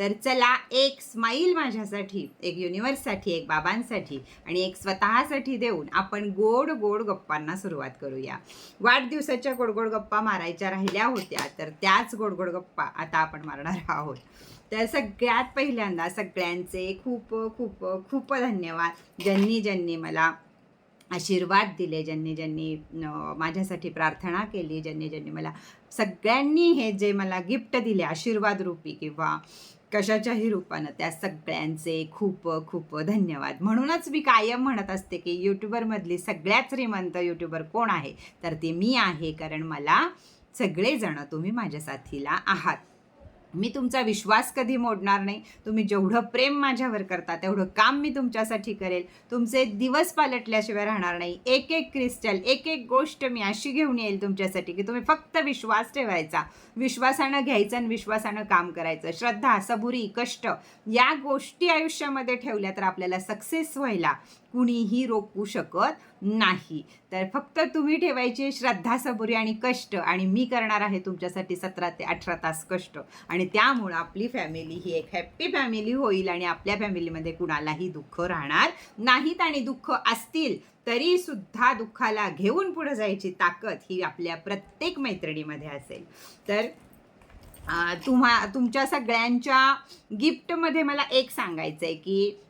तर चला एक स्माईल माझ्यासाठी एक युनिवर्ससाठी एक बाबांसाठी आणि एक स्वतःसाठी देऊन आपण गोड गोड गप्पांना सुरुवात करूया. वाढदिवसाच्या गोड गोड गप्पा मारायच्या राहिल्या होत्या तर त्याच गोड गोड गप्पा आता आपण मारणार आहोत. तर सगळ्यात पहिल्यांदा सगळ्यांचे खूप खूप खूप धन्यवाद. ज्यांनी ज्यांनी मला आशीर्वाद दिले ज्यांनी ज्यांनी माझ्यासाठी प्रार्थना केली ज्यांनी ज्यांनी मला सगळ्यांनी हे जे मला गिफ्ट दिले आशीर्वाद रूपी किंवा कशाच्याही रूपानं त्या सगळ्यांचे खूप खूप धन्यवाद. म्हणूनच मी कायम म्हणत असते की यूट्यूबरमधली सगळ्यात श्रीमंत यूट्यूबर कोण आहे? तर ते मी आहे कारण मला सगळेजण तुम्ही माझ्या साथीला आहात. मी तुमचा विश्वास कधी मोडणार नाही. तुम्ही जेवढं प्रेम माझ्यावर करता तेवढं काम मी तुमच्यासाठी करेल. तुमचे दिवस पालटल्याशिवाय राहणार नाही. एक एक क्रिस्टल एक एक गोष्ट मी अशी घेऊन येईल तुमच्यासाठी की तुम्ही फक्त विश्वास ठेवायचा. विश्वासानं घ्यायचं आणि विश्वासानं काम करायचं. श्रद्धा सबुरी कष्ट या गोष्टी आयुष्यामध्ये ठेवल्या तर आपल्याला सक्सेस व्हायला कुणीही रोखू शकत नाही. तर फक्त तुम्ही ठेवायचे श्रद्धा सबुरी आणि कष्ट आणि मी करणार आहे तुमच्यासाठी सतरा ते अठरा तास कष्ट. आणि त्यामुळं आपली फॅमिली ही एक हॅप्पी फॅमिली होईल आणि आपल्या फॅमिलीमध्ये कुणालाही दुःख राहणार नाहीत आणि दुःख असतील तरी सुद्धा दुःखाला घेऊन पुढे जायची ताकद ही आपल्या प्रत्येक मैत्रिणीमध्ये असेल. तर तुम्हा तुमच्या सगळ्यांच्या गिफ्टमध्ये मला एक सांगायचं आहे की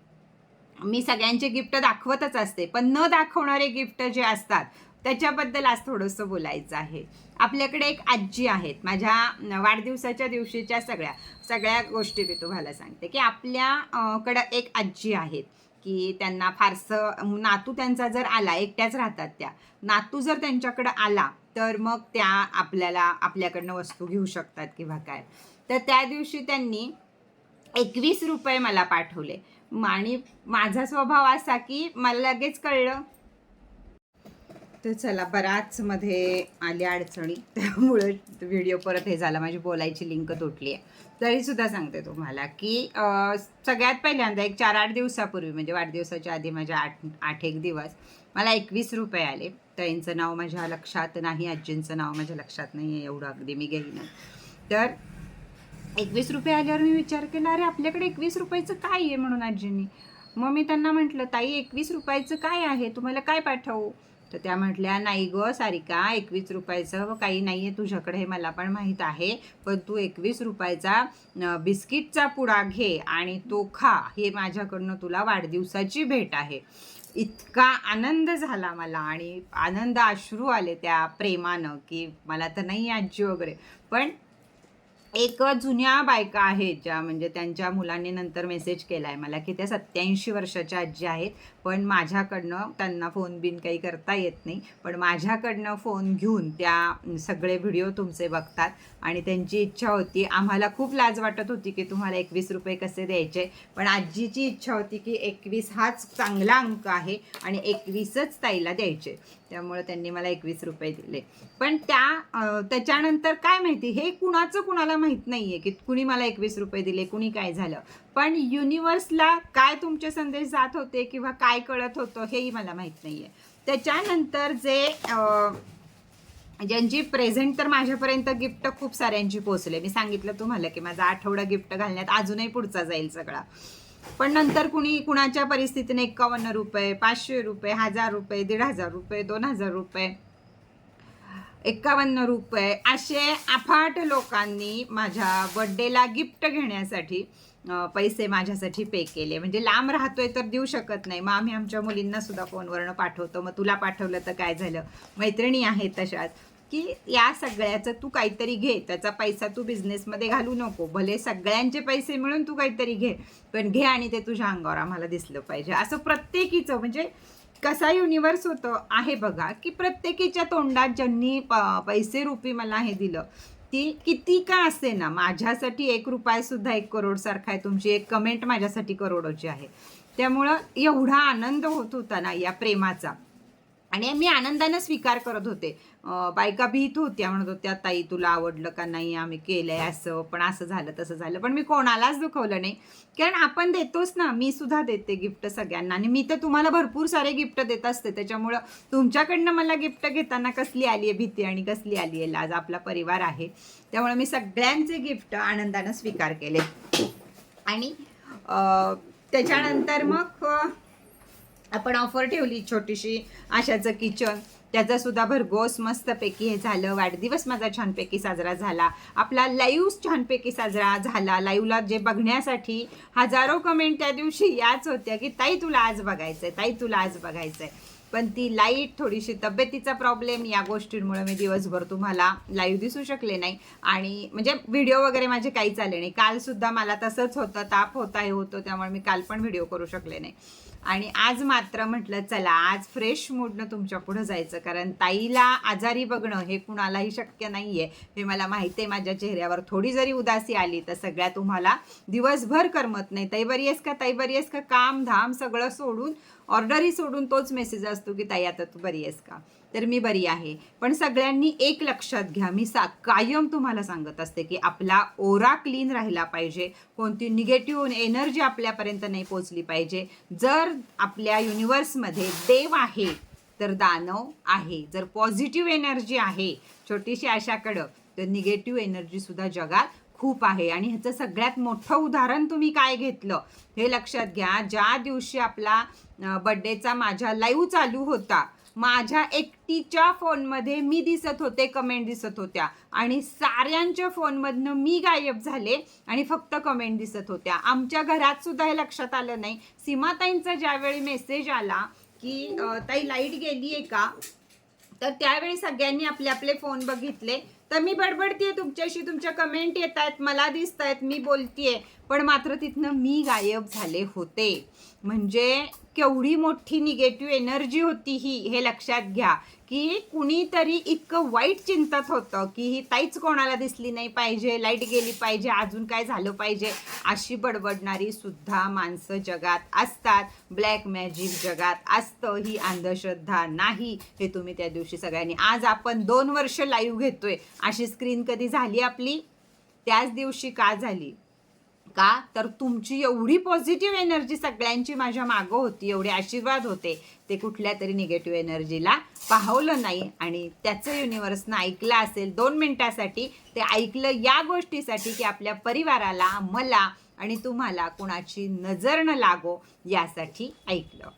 मी सगळ्यांचे गिफ्ट दाखवतच असते पण न दाखवणारे गिफ्ट जे असतात त्याच्याबद्दल आज थोडंसं बोलायचं आहे. आपल्याकडे एक आजी आहेत माझ्या वाढदिवसाच्या दिवशीच्या सगळ्या सगळ्या गोष्टी मी तुम्हाला सांगते की आपल्याकडं एक आजी आहेत की त्यांना फारसं नातू त्यांचा जर आला एकट्याच राहतात त्या. नातू जर त्यांच्याकडं आला तर मग त्या आपल्याला आपल्याकडनं वस्तू घेऊ शकतात किंवा काय. तर त्या दिवशी त्यांनी एकवीस रुपये मला पाठवले. आणि माझा स्वभाव असा की मला लगेच कळलं. तर चला बराच मध्ये आल्या अडचणी. त्यामुळे व्हिडिओ परत हे झाला. माझी बोलायची लिंक तुटली आहे तरी सुद्धा सांगते तुम्हाला की सगळ्यात पहिल्यांदा एक चार आठ दिवसापूर्वी म्हणजे वाढदिवसाच्या आधी माझ्या आठ आठ एक दिवस मला एकवीस रुपये आले. ताईंचं नाव माझ्या लक्षात नाही आजींचं नाव माझ्या लक्षात नाही आहे एवढं. अगदी मी घेईन तर एकवीस रुपये आल्यावर मी विचार केला अरे आपल्याकडे एकवीस रुपयाचं काय आहे? म्हणून आजींनी. मग मी त्यांना म्हटलं ताई एकवीस रुपयाचं काय आहे? तुम्हाला काय पाठवू? तर त्या म्हटल्या नाही ग सारिका एकवीस रुपयाचं काही नाही आहे तुझ्याकडे हे मला पण माहीत आहे पण तू एकवीस रुपयाचा बिस्किटचा पुडा घे आणि तो खा हे माझ्याकडनं तुला वाढदिवसाची भेट आहे. इतका आनंद झाला मला आणि आनंद अश्रू आले त्या प्रेमानं की मला तर नाही आजी वगैरे. पण एक जुन्या बायका आहेत ज्या म्हणजे त्यांच्या मुलांनी नंतर मेसेज केला आहे मला की त्या सत्याऐंशी वर्षाच्या आजी आहेत पण माझ्याकडनं त्यांना फोन बिन काही करता येत नाही. पण माझ्याकडनं फोन घेऊन त्या सगळे व्हिडिओ तुमचे बघतात आणि त्यांची इच्छा होती. आम्हाला खूप लाज वाटत होती की तुम्हाला एकवीस रुपये कसे द्यायचे पण आजीची इच्छा होती की एकवीस हाच चांगला अंक आहे आणि एकवीसच ताईला द्यायचे. त्यामुळे त्यांनी मला एकवीस रुपये दिले. पण त्या त्याच्यानंतर काय माहिती हे कुणाचं कुणाला माहीत नाही आहे की कुणी मला एकवीस रुपये दिले कुणी काय झालं. पण युनिवर्सला काय तुमचे संदेश जात होते किंवा काय कळत होतं हेही मला माहीत नाही आहे त्याच्यानंतर जे ज्यांची प्रेझेंट तर माझ्यापर्यंत गिफ्ट खूप साऱ्यांची पोचले मी सांगितलं तुम्हाला की माझा आठवडा गिफ्ट घालण्यात अजूनही पुढचा जाईल सगळा. पण नंतर कुणी कुणाच्या परिस्थितीने एकावन्न रुपये पाचशे रुपये हजार रुपये दीड हजार रुपये दोन हजार रुपये एकावन्न रुपये असे अफाट लोकांनी माझ्या बड्डेला गिफ्ट घेण्यासाठी पैसे माझ्यासाठी पे केले. म्हणजे लांब राहतोय तर देऊ शकत नाही. मग आम्ही आमच्या मुलींना सुद्धा फोनवरनं पाठवतो. मग तुला पाठवलं तर काय झालं? मैत्रिणी आहेत तशाच. की या सगळ्याचं तू काहीतरी घे त्याचा पैसा तू बिझनेसमध्ये घालू नको. भले सगळ्यांचे पैसे मिळून तू काहीतरी घे पण घे आणि ते तुझ्या अंगावर आम्हाला दिसलं पाहिजे. असं प्रत्येकीचं म्हणजे कसा युनिवर्स होतं आहे बघा की प्रत्येकीच्या तोंडात ज्यांनी प- पैसे रूपी मला हे दिलं ती किती का असे ना माझ्यासाठी एक रुपयासुद्धा एक करोडसारखा आहे तुमची एक कमेंट माझ्यासाठी करोडोची आहे. त्यामुळं एवढा आनंद होत होता ना या प्रेमाचा. आणि मी आनंदानं स्वीकार करत होते. बायका भीत होत्या म्हणत होत्या ताई तुला आवडलं का नाही? आम्ही केलंय असं पण असं झालं तसं झालं. पण मी कोणालाच दुखवलं नाही. कारण आपण देतोच ना मी सुद्धा देते गिफ्ट सगळ्यांना. आणि मी तर तुम्हाला भरपूर सारे गिफ्ट देत असते. त्याच्यामुळं तुमच्याकडनं मला गिफ्ट घेताना कसली आली आहे भीती आणि कसली आली आहे लाज? आपला परिवार आहे. त्यामुळे मी सगळ्यांचे गिफ्ट आनंदानं स्वीकार केले. आणि त्याच्यानंतर मग आपण ऑफर ठेवली छोटीशी आशाचं किचन त्याचा सुद्धा भरघोस मस्तपैकी हे झालं. वाढदिवस माझा छानपैकी साजरा झाला. आपला लाईव्ह छानपैकी साजरा झाला. लाईव्हला जे बघण्यासाठी हजारो कमेंट त्या दिवशी याच होत्या की ताई तुला आज बघायचं आहे ताई तुला आज बघायचंय. पण ती लाइट थोडीशी तब्येतीचा प्रॉब्लेम या गोष्टींमुळे मी दिवसभर तुम्हाला लाईव्ह दिसू शकले नाही. आणि म्हणजे व्हिडिओ वगैरे माझे काहीच आले नाही. कालसुद्धा मला तसंच होतं. ताप होता हे होतं. त्यामुळे मी काल पण व्हिडिओ करू शकले नाही. आणि आज मात्र म्हटलं चला आज फ्रेश मूडनं तुमच्या पुढं जायचं. कारण ताईला आजारी बघणं हे कुणालाही शक्य नाही आहे हे मला माहिती आहे माझ्या चेहऱ्यावर थोडी जरी उदासी आली तर सगळ्या तुम्हाला दिवसभर करमत नाही. ताई बरी आहेस का? ताई बरी आहेस का? काम धाम सगळं सोडून ऑर्डरही सोडून तोच मेसेज असतो की ताई आता तू बरी आहेस का? तर मी बरी आहे. पण सगळ्यांनी एक लक्षात घ्या. मी सा कायम तुम्हाला सांगत असते की आपला ओरा क्लीन राहिला पाहिजे. कोणती निगेटिव्ह एनर्जी आपल्यापर्यंत नाही पोचली पाहिजे. जर आपल्या युनिवर्समध्ये देव आहे तर दानव आहे. जर पॉझिटिव्ह एनर्जी आहे छोटीशी आशाकडं तर निगेटिव्ह एनर्जीसुद्धा जगात खूप आहे. आणि ह्याचं सगळ्यात मोठं उदाहरण तुम्ही काय घेतलं? हे लक्षात घ्या. ज्या दिवशी आपला बड्डेचा माझ्या लाईव्ह चालू होता माझ्या एकटीच्या फोनमध्ये मी दिसत होते कमेंट दिसत होत्या. आणि साऱ्यांच्या फोनमधनं मी गायब झाले आणि फक्त कमेंट दिसत होत्या. आमच्या घरात सुद्धा हे लक्षात आलं नाही. सीमाताईंचा ज्यावेळी मेसेज आला की ताई लाइट गेली आहे का? तर त्यावेळी सगळ्यांनी आपले आपले फोन बघितले. तर मी बडबडतीये तुमच्याशी तुमच्या कमेंट येत आहेत मला दिसत आहेत मी बोलतीये. पण मात्र तिथनं मी गायब झाले होते. म्हणजे केवढी मोठी निगेटिव्ह एनर्जी होती ही हे लक्षात घ्या. की कुणीतरी इतकं वाईट चिंतत होतं की ही ताईच कोणाला दिसली नाही पाहिजे लाइट गेली पाहिजे अजून काय झालं पाहिजे अशी बडबडणारी सुद्धा माणसं जगात असतात. ब्लॅक मॅजिक जगात असतं. ही अंधश्रद्धा नाही हे तुम्ही त्या दिवशी सगळ्यांनी. आज आपण दोन वर्ष लाईव्ह घेतोय. अशी स्क्रीन कधी झाली आपली? त्याच दिवशी का झाली? का? तर तुमची एवढी पॉझिटिव्ह एनर्जी सगळ्यांची माझ्या मागं होती एवढे आशीर्वाद होते. ते कुठल्या तरी निगेटिव्ह एनर्जीला पाहवलं नाही. आणि त्याचं युनिव्हर्सनं ऐकलं असेल दोन मिनटासाठी ते ऐकलं या गोष्टीसाठी की आपल्या परिवाराला मला आणि तुम्हाला कुणाची नजर न लागो यासाठी ऐकलं.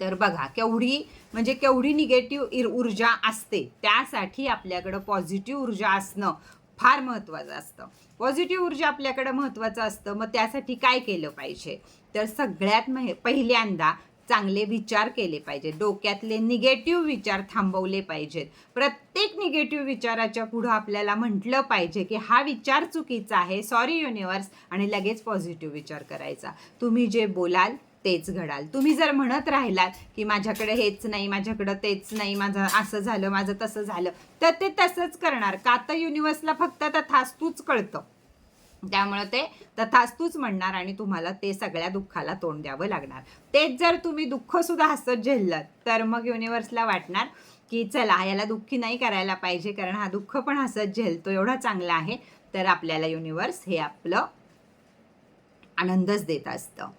तर बघा केवढी म्हणजे केवढी निगेटिव्ह ऊर्जा असते त्यासाठी आपल्याकडं पॉझिटिव्ह ऊर्जा असणं फार महत्त्वाचं असतं. पॉझिटिव्ह ऊर्जा आपल्याकडं महत्त्वाचं असतं. मग त्यासाठी काय केलं पाहिजे? तर सगळ्यात मह पहिल्यांदा चांगले विचार केले पाहिजे डोक्यातले निगेटिव्ह विचार थांबवले पाहिजेत. प्रत्येक निगेटिव्ह विचाराच्या पुढं आपल्याला म्हटलं पाहिजे की हा विचार चुकीचा आहे. सॉरी युनिवर्स आणि लगेच पॉझिटिव्ह विचार करायचा. तुम्ही जे बोलाल तेच घडाल. तुम्ही जर म्हणत राहिलात की माझ्याकडे हेच नाही माझ्याकडं तेच नाही माझं असं झालं माझं तसं झालं तर ते तसंच करणार. का तर युनिवर्सला फक्त तथास्तूच कळतं? त्यामुळे ते तथास्तूच म्हणणार आणि तुम्हाला ते सगळ्या दुःखाला तोंड द्यावं लागणार. तेच जर तुम्ही दुःख सुद्धा हसत झेललं तर मग युनिवर्सला वाटणार की चला याला दुःखी नाही करायला पाहिजे कारण हा दुःख पण हसत झेलतो एवढा चांगला आहे. तर आपल्याला युनिवर्स हे आपलं आनंदच देत असतं.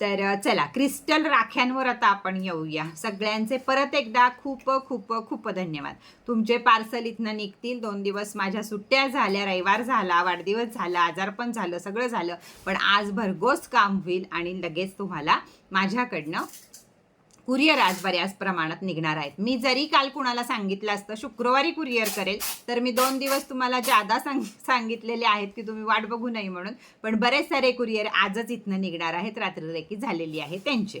तर चला क्रिस्टल राख्यांवर आता आपण येऊया. सगळ्यांचे परत एकदा खूप खूप खूप धन्यवाद. तुमचे पार्सल इथनं निघतील. दोन दिवस माझ्या सुट्ट्या झाल्या. रविवार झाला वाढदिवस झाला आजारपण झालं सगळं झालं. पण आज भरघोस काम होईल आणि लगेच तुम्हाला माझ्याकडनं कुरिअर आज बऱ्याच प्रमाणात निघणार आहेत. मी जरी काल कुणाला सांगितलं असतं शुक्रवारी कुरिअर करेल तर मी दोन दिवस तुम्हाला जादा सांग सांगितलेले आहेत की तुम्ही वाट बघू नये म्हणून पण बरेच सारे कुरिअर आजच इथनं निघणार आहेत रात्रीरेखी झालेली आहे त्यांचे.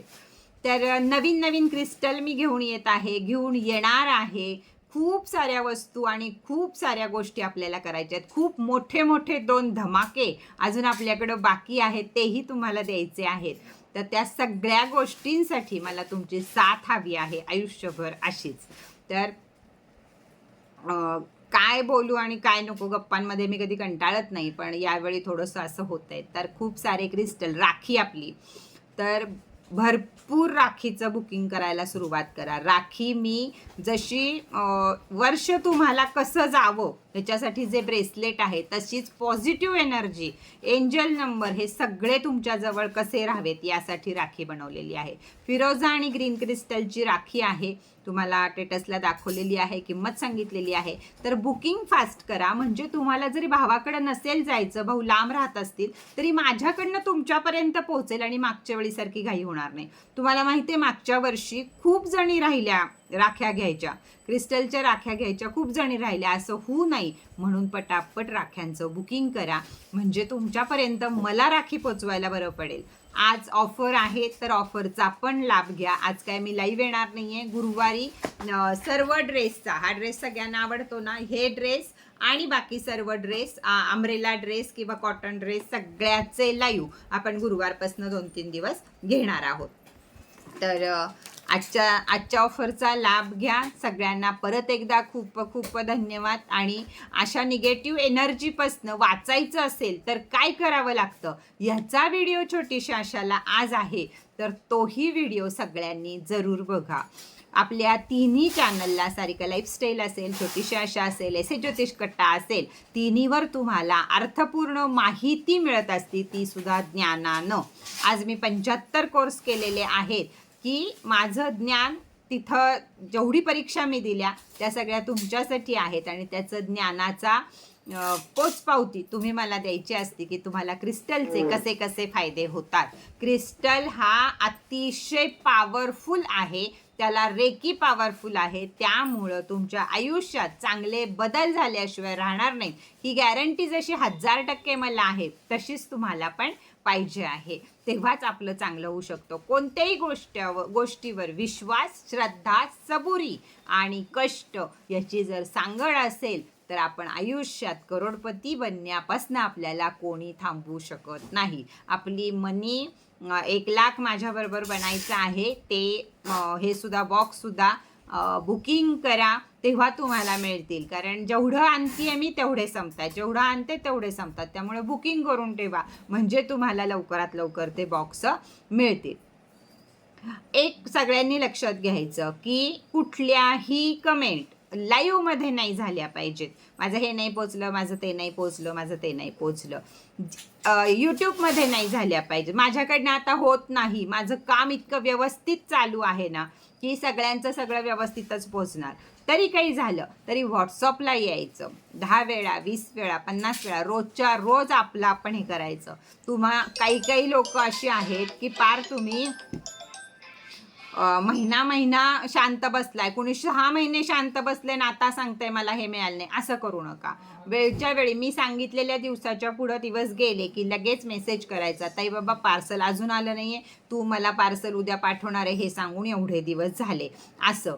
तर नवीन नवीन क्रिस्टल मी घेऊन येत आहे घेऊन येणार आहे. खूप साऱ्या वस्तू आणि खूप साऱ्या गोष्टी आपल्याला करायच्या आहेत. खूप मोठे मोठे दोन धमाके अजून आपल्याकडं बाकी आहेत तेही तुम्हाला द्यायचे आहेत. तर त्या सगळ्या गोष्टींसाठी मला तुमची साथ हवी आहे आयुष्यभर अशीच. तर काय बोलू आणि काय नको गप्पांमध्ये मी कधी कंटाळत नाही पण यावेळी थोडंसं असं होत आहे तर खूप सारे क्रिस्टल राखी आपली. तर भरपूर राखीचं बुकिंग करायला सुरुवात करा. राखी मी जशी वर्ष तुम्हाला कसं जावं ह्याच्यासाठी जे ब्रेसलेट आहे तशीच पॉझिटिव्ह एनर्जी एंजल नंबर हे सगळे तुमच्याजवळ कसे राहावेत यासाठी राखी बनवलेली आहे. फिरोजा आणि ग्रीन क्रिस्टलची राखी आहे तुम्हाला टेटसला दाखवलेली आहे किंमत सांगितलेली आहे. तर बुकिंग फास्ट करा म्हणजे तुम्हाला जरी भावाकडे नसेल जायचं भाऊ लांब राहत असतील तरी माझ्याकडनं तुमच्यापर्यंत पोहोचेल आणि मागच्या वेळीसारखी घाई होणार नाही. तुम्हाला माहिती आहे मागच्या वर्षी खूप जणी राहिल्या राख्या घ्यायच्या. क्रिस्टलच्या राख्या घ्यायच्या. खूप जणी राहिल्या असं होऊ नाही. म्हणून पटापट राख्यांचं बुकिंग करा. म्हणजे तुमच्यापर्यंत मला राखी पोचवायला बरं पडेल. आज ऑफर आहे तर ऑफरचा पण लाभ घ्या. आज काय मी लाईव्ह येणार नाहीये. गुरुवारी सर्व ड्रेसचा. हा ड्रेस सगळ्यांना आवडतो ना? हे ड्रेस आणि बाकी सर्व ड्रेस आंब्रेला ड्रेस किंवा कॉटन ड्रेस सगळ्याचे लाईव्ह आपण गुरुवारपासून दोन तीन दिवस घेणार आहोत. तर आजच्या आजच्या ऑफरचा लाभ घ्या. सगळ्यांना परत एकदा खूप खूप धन्यवाद. आणि अशा निगेटिव्ह एनर्जीपासनं वाचायचं असेल तर काय करावं लागतं? ह्याचा व्हिडिओ छोटीशा अशाला आज आहे. तर तोही व्हिडिओ सगळ्यांनी जरूर बघा. आपल्या तिन्ही चॅनलला सारिका लाईफस्टाईल असेल छोटीशी आशा असेल एस ज्योतिष कट्टा असेल तिन्हीवर तुम्हाला अर्थपूर्ण माहिती मिळत असते ती सुद्धा ज्ञानानं. आज मी पंच्याहत्तर कोर्स केलेले आहेत. की माझं ज्ञान तिथं जेवढी परीक्षा मी दिल्या त्या सगळ्या तुमच्यासाठी आहेत आणि त्याचं ज्ञानाचा पोचपावती तुम्ही मला द्यायची असते की तुम्हाला क्रिस्टलचे कसे कसे फायदे होतात. क्रिस्टल हा अतिशय पॉवरफुल आहे त्याला रेकी पॉवरफुल आहे त्यामुळं तुमच्या आयुष्यात चांगले बदल झाल्याशिवाय राहणार नाही ही गॅरंटी जशी हजार टक्के मला आहे तशीच तुम्हाला पण पाहिजे आहे. तेव्हाच आपलं चांगलं होऊ शकतं. कोणत्याही गोष्ट गोष्टीवर विश्वास श्रद्धा सबुरी आणि कष्ट याची जर सांगड असेल तर आपण आयुष्यात करोडपती बनण्यापासून आपल्याला कोणी थांबवू शकत नाही. आपली मनी एक लाख माझ्याबरोबर बनायचं आहे ते हे सुद्धा बॉक्ससुद्धा बुकिंग करा. तेव्हा तुम्हाला मिळतील. कारण जेवढं आणते मी तेवढे संपतात जेवढं आणते तेवढे संपतात त्यामुळे बुकिंग करून ठेवा. म्हणजे तुम्हाला लवकरात लवकर ते बॉक्स मिळतील. एक सगळ्यांनी लक्षात घ्यायचं की कुठल्याही कमेंट लाईव्हमध्ये नाही झाल्या पाहिजेत. माझं हे नाही पोचलं माझं ते नाही पोचलं माझं ते नाही पोचलं. यूट्यूबमध्ये नाही झाल्या पाहिजे माझ्याकडनं आता होत नाही. माझं काम इतकं व्यवस्थित चालू आहे ना की सगळ्यांचं सगळं व्यवस्थितच पोचणार. तरी काही झालं तरी व्हॉट्सअपला यायचं. दहा वेळा वीस वेळा पन्नास वेळा रोजच्या रोज आपलं आपण हे करायचं. तुम्हा काही काही लोक अशी आहेत की पार तुम्ही महिना महिना शांत बसलाय. कोणी सहा महिने शांत बसले ना आता सांगताय मला हे मिळालं नाही. असं करू नका. वेळच्या वेळी मी सांगितलेल्या दिवसाच्या पुढं दिवस गेले की लगेच मेसेज करायचा ताई बाबा पार्सल अजून आलं नाहीये. तू मला पार्सल उद्या पाठवणार आहे हे सांगून एवढे दिवस झाले. असं.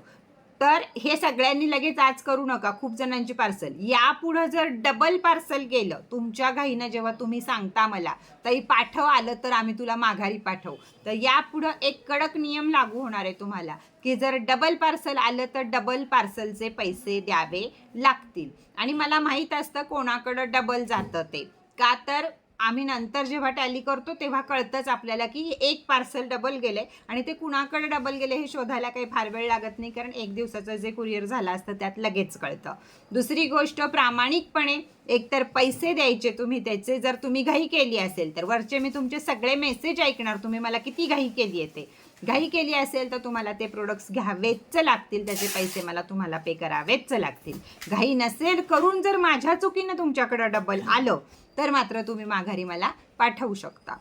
तर हे सगळ्यांनी लगेच आज करू नका खूप जणांची पार्सल यापुढं जर डबल पार्सल गेलं तुमच्या घाईनं जेव्हा तुम्ही सांगता मला तरी पाठव आलं तर आम्ही तुला माघारी पाठवू. तर यापुढं एक कडक नियम लागू होणार आहे तुम्हाला की जर डबल पार्सल आलं तर डबल पार्सलचे पैसे द्यावे लागतील. आणि मला माहीत असतं कोणाकडं डबल जातं ते. का तर आम्ही नंतर जेव्हा टॅली करतो तेव्हा कळतंच आपल्याला की एक पार्सल डबल गेले आणि ते कुणाकडे डबल गेले हे शोधायला काही फार वेळ लागत नाही कारण एक दिवसाचं जे कुरिअर झालं असतं त्यात लगेच कळतं. दुसरी गोष्ट प्रामाणिकपणे एकतर पैसे द्यायचे तुम्ही त्याचे जर तुम्ही घाई केली असेल तर वरचे मी तुमचे सगळे मेसेज ऐकणार. तुम्ही मला किती घाई केली आहे ते. घाई केली असेल तर तुम्हाला ते प्रोडक्ट्स घ्यावेच लागतील. त्याचे पैसे मला तुम्हाला पे करावेच लागतील. घाई नसेल करून जर माझ्या चुकीनं तुमच्याकडं डबल आलं तर मात्र तुम्ही माघारी मला पाठवू शकता.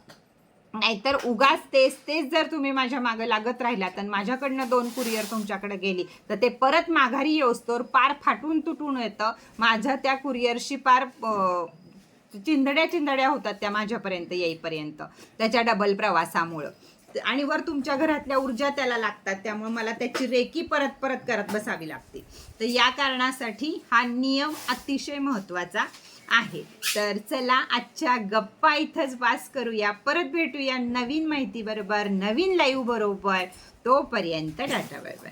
नाहीतर उगाच तेच तेच जर तुम्ही माझ्या मागं लागत राहिलात आणि माझ्याकडनं दोन कुरिअर तुमच्याकडे गेली तर ते परत माघारी येऊस्तोर पार फाटून तुटून येतं. माझं त्या कुरिअरशी पार चिंधड्या चिंधड्या होतात त्या माझ्यापर्यंत येईपर्यंत त्याच्या डबल प्रवासामुळं. आणि वर तुमच्या घरातल्या ऊर्जा त्याला लागतात. त्यामुळे मला त्याची रेकी परत परत करत बसावी लागते. तर या कारणासाठी हा नियम अतिशय महत्त्वाचा आहे. तर चला आजच्या गप्पा इथंच वास करूया. परत भेटूया नवीन माहिती बरोबर नवीन लाईव्ह बरोबर. तोपर्यंत टाटा बाय बाय.